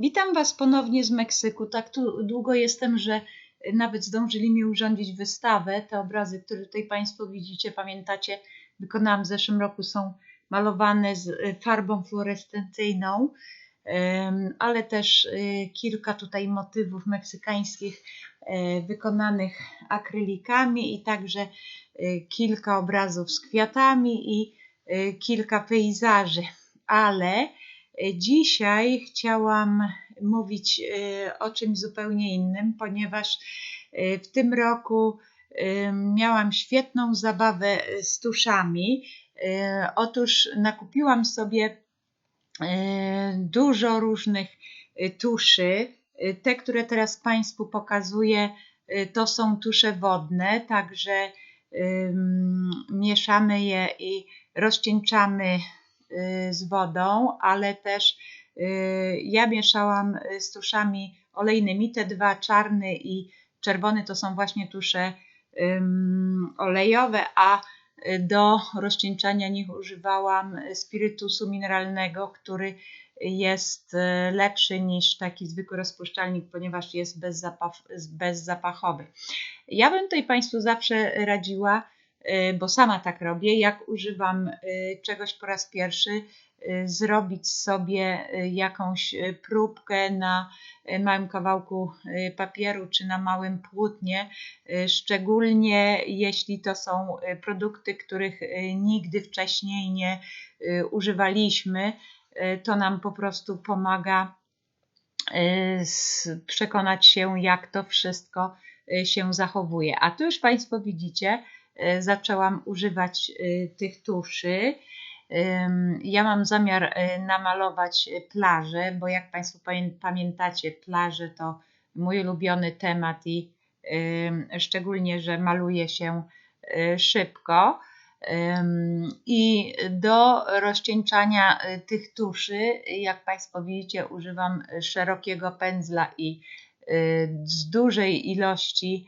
Witam Was ponownie z Meksyku. Tak tu długo jestem, że nawet zdążyli mi urządzić wystawę. Te obrazy, które tutaj Państwo widzicie, pamiętacie, wykonałam w zeszłym roku, są malowane z y, farbą fluorescencyjną, ale też y, kilka tutaj motywów meksykańskich y, wykonanych akrylikami i także kilka obrazów z kwiatami i kilka pejzaży. Ale Dzisiaj chciałam mówić e, o czymś zupełnie innym, ponieważ e, w tym roku e, miałam świetną zabawę z tuszami. Otóż nakupiłam sobie dużo różnych tuszy. Te, które teraz Państwu pokazuję, to są tusze wodne, także mieszamy je i rozcieńczamy z wodą, ale też y, ja mieszałam z tuszami olejnymi. Te dwa, czarny i czerwony, to są właśnie tusze olejowe, a do rozcieńczania nich używałam spirytusu mineralnego, który jest y, lepszy niż taki zwykły rozpuszczalnik, ponieważ jest bezzapachowy. Ja bym tutaj Państwu zawsze radziła, Y, bo sama tak robię, jak używam y, czegoś po raz pierwszy, y, zrobić sobie jakąś próbkę na małym kawałku papieru czy na małym płótnie, szczególnie jeśli to są produkty, których nigdy wcześniej nie używaliśmy, to nam po prostu pomaga przekonać się, jak to wszystko się zachowuje. A tu już Państwo widzicie, zaczęłam używać e, tych tuszy. Ja mam zamiar e, namalować plażę, bo jak Państwo pamiętacie, plaże to mój ulubiony temat i szczególnie, że maluje się szybko. I do rozcieńczania tych tuszy, jak Państwo widzicie, używam szerokiego pędzla i z dużej ilości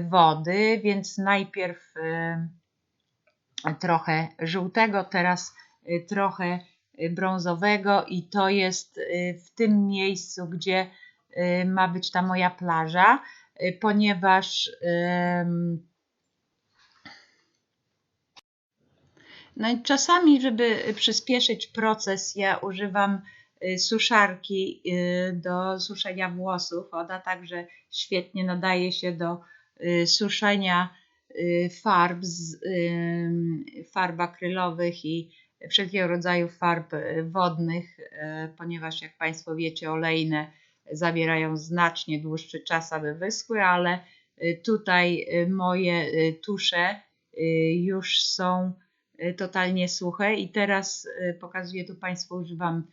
wody, więc najpierw y, trochę żółtego, teraz y, trochę brązowego i to jest y, w tym miejscu, gdzie ma być ta moja plaża, ponieważ no i czasami, żeby przyspieszyć proces, ja używam suszarki do suszenia włosów. Ona także świetnie nadaje się do Y, suszenia y, farb, z, farb akrylowych i wszelkiego rodzaju farb y, wodnych, ponieważ jak Państwo wiecie, olejne zabierają znacznie dłuższy czas, aby wyschły, ale tutaj moje tusze już są totalnie suche i teraz pokazuję tu Państwu, używam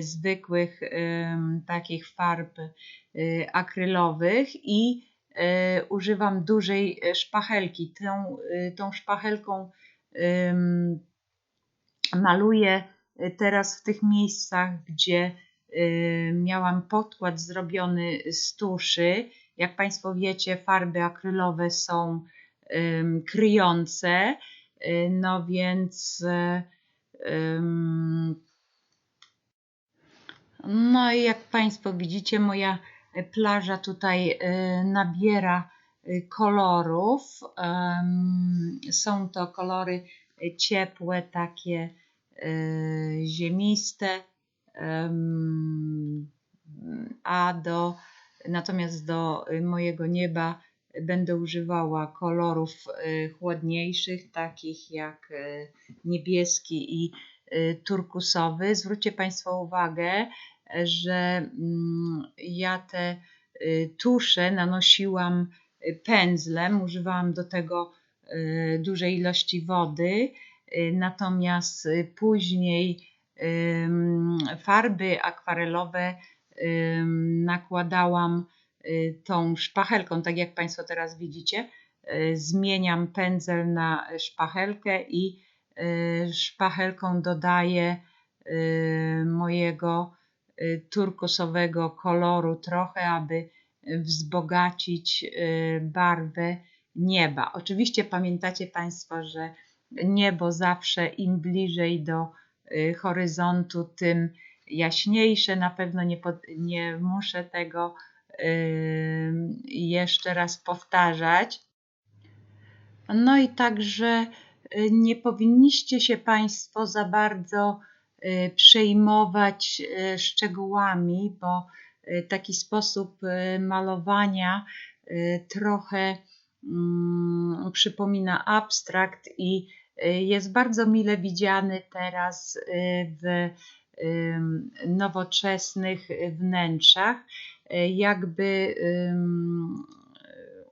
zwykłych takich farb akrylowych i używam dużej e, szpachelki. Tą, e, tą szpachelką maluję teraz w tych miejscach, gdzie miałam podkład zrobiony z tuszy. Jak Państwo wiecie, farby akrylowe są kryjące, no więc no i jak Państwo widzicie, moja plaża tutaj y, nabiera y, kolorów. Są to kolory ciepłe, takie y, ziemiste, a do natomiast do mojego nieba będę używała kolorów chłodniejszych, takich jak niebieski i turkusowy. Zwróćcie Państwo uwagę, że mm, ja te y, tusze nanosiłam y, pędzlem, używałam do tego y, dużej ilości wody, natomiast później farby akwarelowe nakładałam tą szpachelką, tak jak Państwo teraz widzicie. Zmieniam pędzel na szpachelkę i szpachelką dodaję mojego Y, turkosowego koloru trochę, aby wzbogacić y, barwę nieba. Oczywiście pamiętacie Państwo, że niebo zawsze im bliżej do y, horyzontu, tym jaśniejsze. Na pewno nie, nie muszę tego jeszcze raz powtarzać. No i także y, nie powinniście się Państwo za bardzo y, przejmować y, szczegółami, bo taki sposób malowania trochę mm, przypomina abstrakt i jest bardzo mile widziany teraz w nowoczesnych wnętrzach. Jakby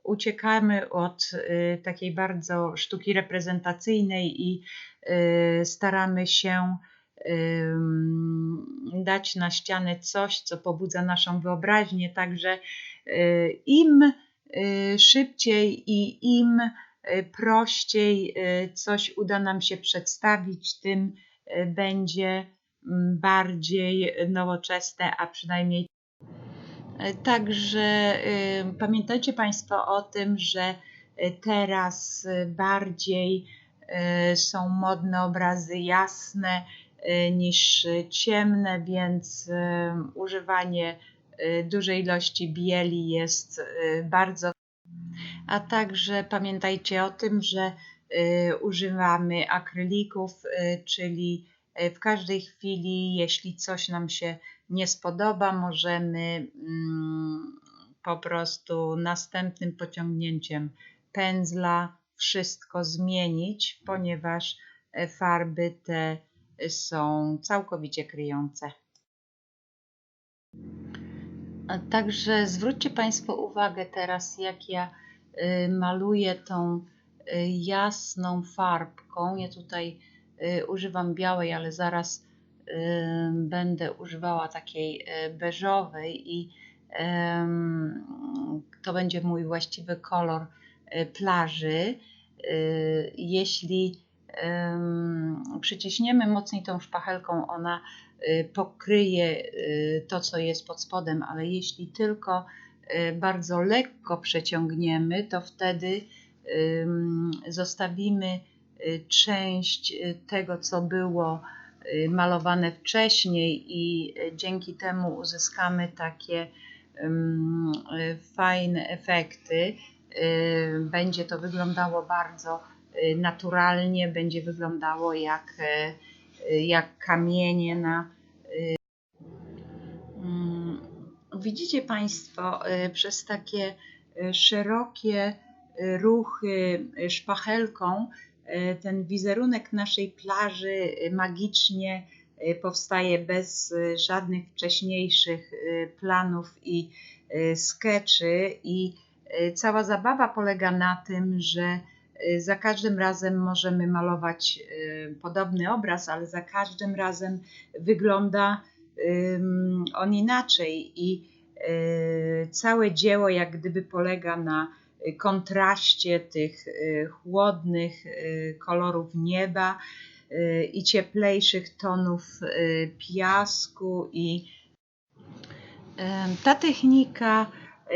uciekamy od y, takiej bardzo sztuki reprezentacyjnej i y, staramy się dać na ścianę coś, co pobudza naszą wyobraźnię. Także y, im szybciej i im prościej coś uda nam się przedstawić, tym będzie bardziej nowoczesne, a przynajmniej Także y, pamiętajcie Państwo o tym, że y, teraz y, bardziej są modne obrazy jasne niż ciemne, więc używanie dużej ilości bieli jest bardzo. A także pamiętajcie o tym, że używamy akrylików, czyli w każdej chwili, jeśli coś nam się nie spodoba, możemy mm, po prostu następnym pociągnięciem pędzla wszystko zmienić, ponieważ e, farby te są całkowicie kryjące. Także zwróćcie Państwo uwagę teraz, jak ja y, maluję tą y, jasną farbką. Ja tutaj y, używam białej, ale zaraz będę używała takiej beżowej i to będzie mój właściwy kolor plaży. Jeśli przyciśniemy mocniej tą szpachelką, ona pokryje to, co jest pod spodem, ale jeśli tylko bardzo lekko przeciągniemy, to wtedy zostawimy część tego, co było Y, malowane wcześniej i y, dzięki temu uzyskamy takie y, fajne efekty. Będzie to wyglądało bardzo naturalnie, będzie wyglądało jak, jak kamienie na. Mm, widzicie Państwo, przez takie szerokie ruchy szpachelką ten wizerunek naszej plaży magicznie powstaje bez żadnych wcześniejszych planów i skeczy i cała zabawa polega na tym, że za każdym razem możemy malować podobny obraz, ale za każdym razem wygląda on inaczej i całe dzieło jak gdyby polega na kontraście tych y, chłodnych y, kolorów nieba y, i cieplejszych tonów piasku i ta technika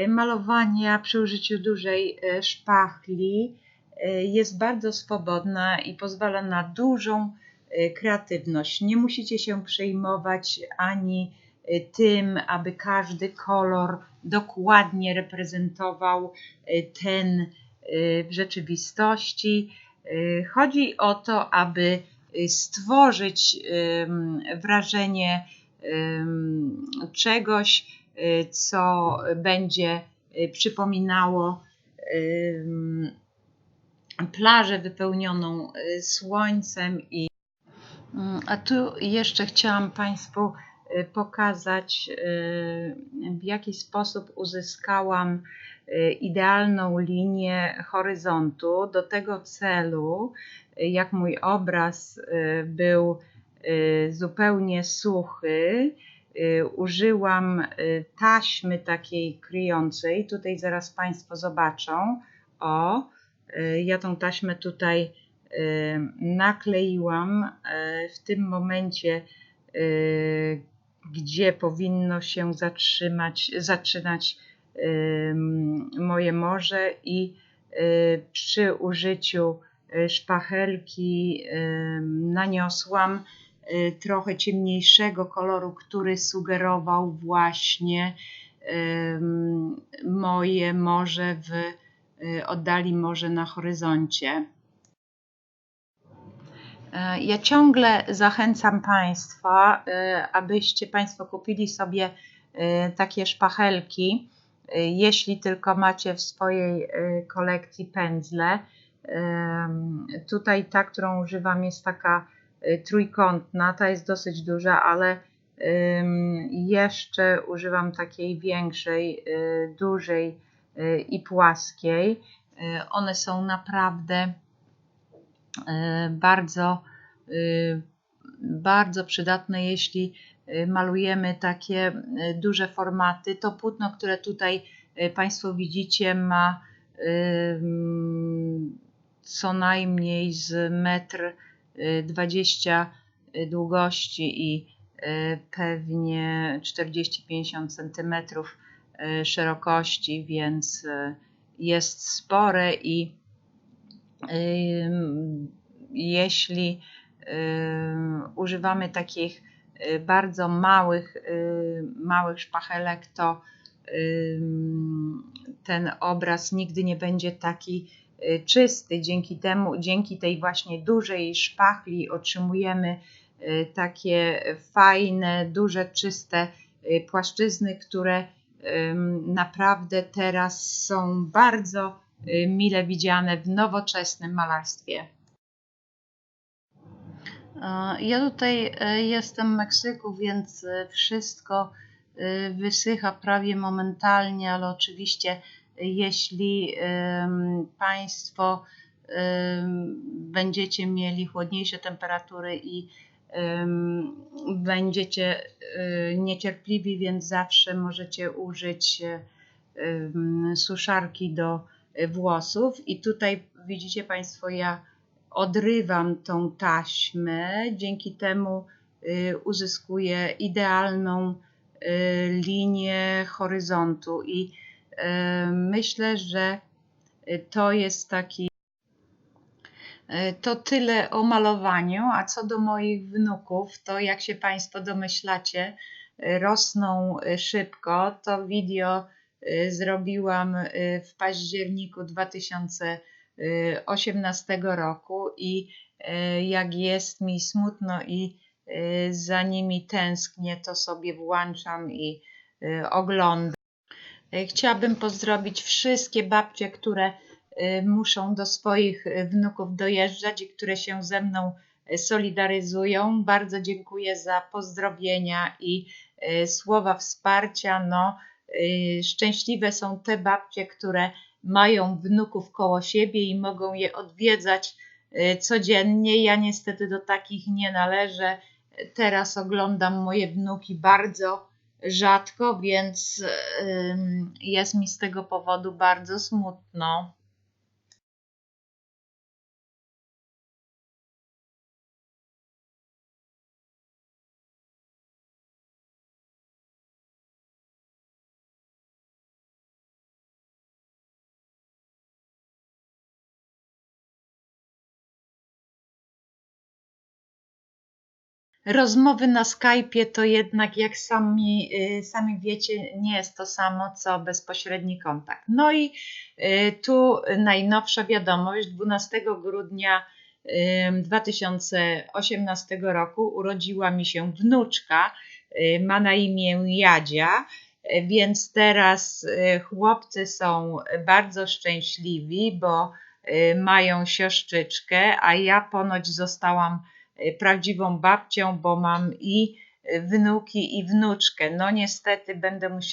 malowania przy użyciu dużej szpachli jest bardzo swobodna i pozwala na dużą kreatywność. Nie musicie się przejmować ani tym, aby każdy kolor dokładnie reprezentował y, ten y, w rzeczywistości. Y, chodzi o to, aby stworzyć wrażenie czegoś, co będzie przypominało plażę wypełnioną słońcem i a tu jeszcze chciałam Państwu Y, pokazać, y, w jaki sposób uzyskałam y, idealną linię horyzontu. Do tego celu, jak mój obraz był zupełnie suchy, użyłam taśmy takiej kryjącej. Tutaj zaraz Państwo zobaczą. O, ja tą taśmę tutaj nakleiłam. W tym momencie gdzie powinno się zatrzymać, zaczynać moje morze i przy użyciu szpachelki naniosłam trochę ciemniejszego koloru, który sugerował właśnie moje morze w oddali morze na horyzoncie. E, Ja ciągle zachęcam Państwa, e, abyście Państwo kupili sobie e, takie szpachelki, jeśli tylko macie w swojej kolekcji pędzle. Tutaj ta, którą używam, jest taka trójkątna, ta jest dosyć duża, ale jeszcze używam takiej większej, dużej i płaskiej. E, One są naprawdę e, bardzo, bardzo przydatne, jeśli malujemy takie duże formaty. To płótno, które tutaj Państwo widzicie, ma co najmniej z metr e, 20 długości i pewnie 40-50 centymetrów szerokości, więc e, jest spore i jeśli używamy takich y, bardzo małych, małych szpachelek, to ten obraz nigdy nie będzie taki czysty. Dzięki temu, dzięki tej właśnie dużej szpachli otrzymujemy takie fajne, duże, czyste płaszczyzny, które naprawdę teraz są bardzo y, mile widziane w nowoczesnym malarstwie. Ja tutaj e, jestem w Meksyku, więc e, wszystko e, wysycha prawie momentalnie, ale oczywiście jeśli Państwo będziecie mieli chłodniejsze temperatury i będziecie e, niecierpliwi, więc zawsze możecie użyć e, suszarki do e, włosów. I tutaj widzicie Państwo, ja odrywam tą taśmę, dzięki temu y, uzyskuję idealną y, linię horyzontu i y, myślę, że y, to jest taki y, to tyle o malowaniu, a co do moich wnuków, to jak się Państwo domyślacie, y, rosną y, szybko. To video y, zrobiłam y, w październiku 2018 roku i y, jak jest mi smutno i y, za nimi tęsknię, to sobie włączam i y, oglądam. Y, Chciałabym pozdrowić wszystkie babcie, które y, muszą do swoich y, wnuków dojeżdżać i które się ze mną y, solidaryzują. Bardzo dziękuję za pozdrowienia i y, słowa wsparcia. No, y, szczęśliwe są te babcie, które mają wnuków koło siebie i mogą je odwiedzać y, codziennie. Ja niestety do takich nie należę. Teraz oglądam moje wnuki bardzo rzadko, więc jest mi z tego powodu bardzo smutno. Rozmowy na Skype'ie to jednak, jak sami, y, sami wiecie, nie jest to samo co bezpośredni kontakt. No i y, tu najnowsza wiadomość. 12 grudnia y, 2018 roku urodziła mi się wnuczka. y, Ma na imię Jadzia. Więc teraz chłopcy są bardzo szczęśliwi, bo mają siostrzyczkę, a ja ponoć zostałam prawdziwą babcią, bo mam i wnuki, i wnuczkę. No niestety będę musiała